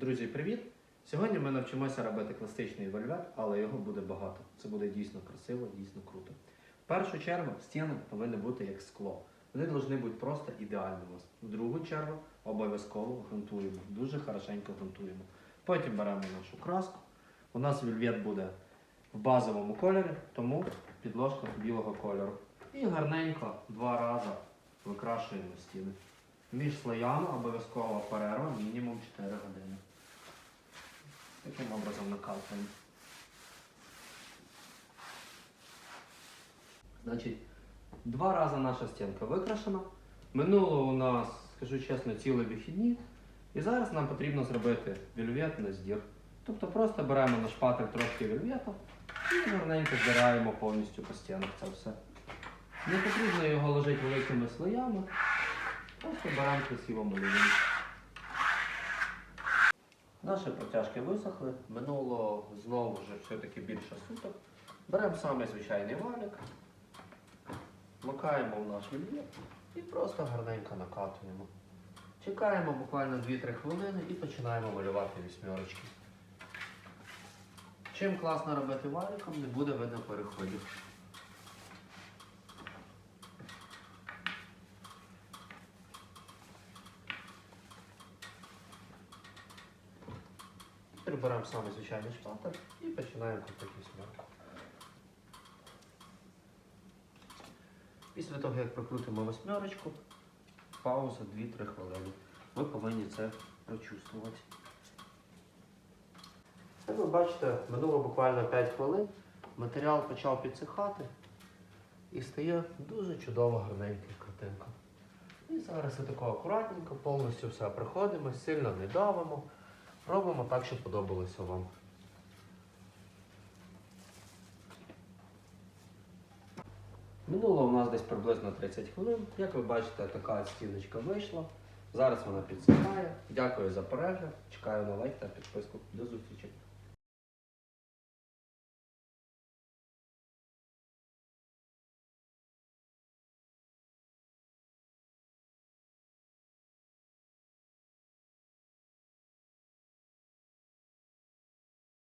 Друзі, привіт! Сьогодні ми навчимося робити класичний вельвет, але його буде багато. Це буде дійсно красиво, дійсно круто. В першу чергу стіни повинні бути як скло. Вони повинні бути просто ідеальними. В другу чергу обов'язково ґрунтуємо. Дуже хорошенько ґрунтуємо. Потім беремо нашу краску. У нас вельвет буде в базовому кольорі, тому підложка білого кольору. І гарненько два рази викрашуємо стіни. Між слоями обов'язково перерва мінімум 4 години. Таким образом накалкаємо. Значить, два рази наша стінка викрашена. Минуло у нас, скажу чесно, цілі вихідні. І зараз нам потрібно зробити вельвет на здір. Тобто просто беремо на шпатель трошки вельвету і гарненько збираємо повністю по стінах це все. Не потрібно його ложити великими слоями. Просто беремо красиво малюємо. Наші протяжки висохли. Минуло знову вже все-таки більше суток. Беремо саме звичайний валік, макаємо в наш вільєт і просто гарненько накатуємо. Чекаємо буквально 2-3 хвилини і починаємо малювати вісьмерочки. Чим класно робити валіком, не буде видно переходів. Беремо саме звичайний шпатель і починаємо крутити вісьмерку. Після того, як прокрутимо восьмерочку, пауза 2-3 хвилини. Ви повинні це прочувствувати. Як ви бачите, минуло буквально 5 хвилин, матеріал почав підсихати і стає дуже чудова гарненька картинка. І зараз отако акуратненько, повністю все приходимо, сильно не давимо. Робимо так, щоб подобалося вам. Минуло у нас десь приблизно 30 хвилин. Як ви бачите, така стіночка вийшла. Зараз вона підсихає. Дякую за перегляд. Чекаю на лайк та підписку. До зустрічі.